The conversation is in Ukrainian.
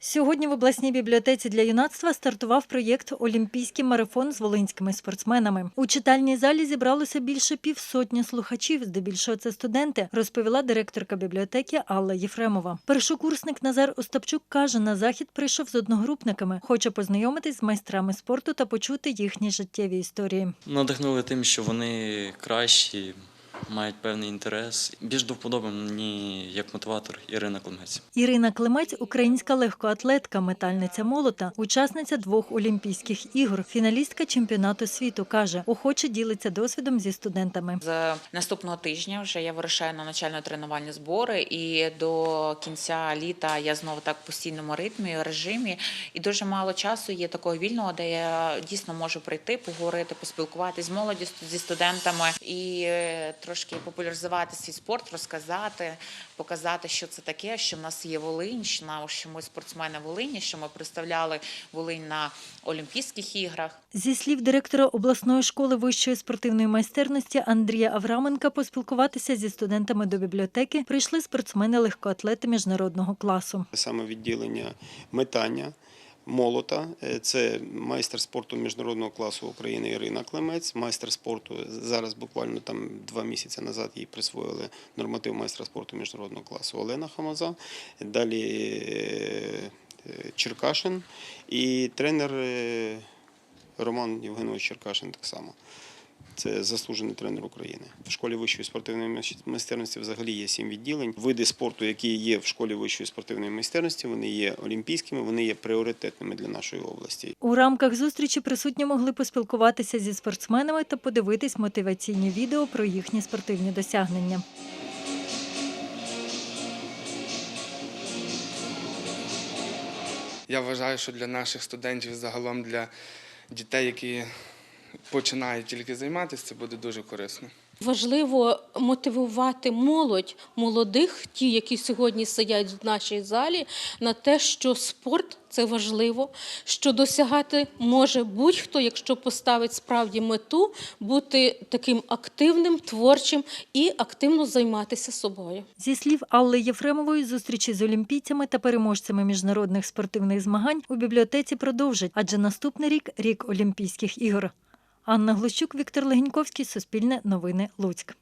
Сьогодні в обласній бібліотеці для юнацтва стартував проєкт Олімпійський марафон з волинськими спортсменами. У читальній залі зібралося більше півсотні слухачів, здебільшого це студенти, розповіла директорка бібліотеки Алла Єфремова. Першокурсник Назар Остапчук каже, на захід прийшов з одногрупниками, хоче познайомитись з майстрами спорту та почути їхні життєві історії. Надихнули тим, що вони кращі, мають певний інтерес. Більш до вподоби мені як мотиватор Ірина Климець. Ірина Климець – українська легкоатлетка, метальниця молота, учасниця двох Олімпійських ігор, фіналістка чемпіонату світу. Каже, охоче ділиться досвідом зі студентами. З наступного тижня вже я вирушаю на навчально-тренувальні збори, і до кінця літа я знову так в постійному ритмі, режимі. І дуже мало часу є такого вільного, де я дійсно можу прийти, поговорити, поспілкуватися з молоді зі студентами і е, трошки популяризувати свій спорт, розказати, показати, що це таке, що в нас є Волинь, що ми спортсмени Волині, що ми представляли Волинь на Олімпійських іграх. Зі слів директора обласної школи вищої спортивної майстерності Андрія Авраменка, поспілкуватися зі студентами до бібліотеки прийшли спортсмени-легкоатлети міжнародного класу. саме відділення метання молота. Е, Це майстер спорту міжнародного класу України Ірина Клемець. Майстер спорту зараз буквально там два місяці назад їй присвоїли норматив майстра спорту міжнародного класу Олена Хамаза. Далі е, е, Черкашин і тренер Роман Євгенович Черкашин так само. Це заслужений тренер України. В школі вищої спортивної майстерності взагалі є сім відділень. Види спорту, які є в школі вищої спортивної майстерності, вони є олімпійськими, вони є пріоритетними для нашої області. У рамках зустрічі присутні могли поспілкуватися зі спортсменами та подивитись мотиваційні відео про їхні спортивні досягнення. Я вважаю, що для наших студентів, загалом для дітей, які починають тільки займатися, це буде дуже корисно. Важливо мотивувати молодь, молодих, ті, які сьогодні сидять в нашій залі, на те, що спорт це важливо, що досягати може будь-хто, якщо поставить справді мету, бути таким активним, творчим і активно займатися собою. Зі слів Алли Єфремової, зустрічі з олімпійцями та переможцями міжнародних спортивних змагань у бібліотеці продовжать, адже наступний рік рік Олімпійських ігор. Анна Глущук, Віктор Легіньковський, Суспільне новини, Луцьк.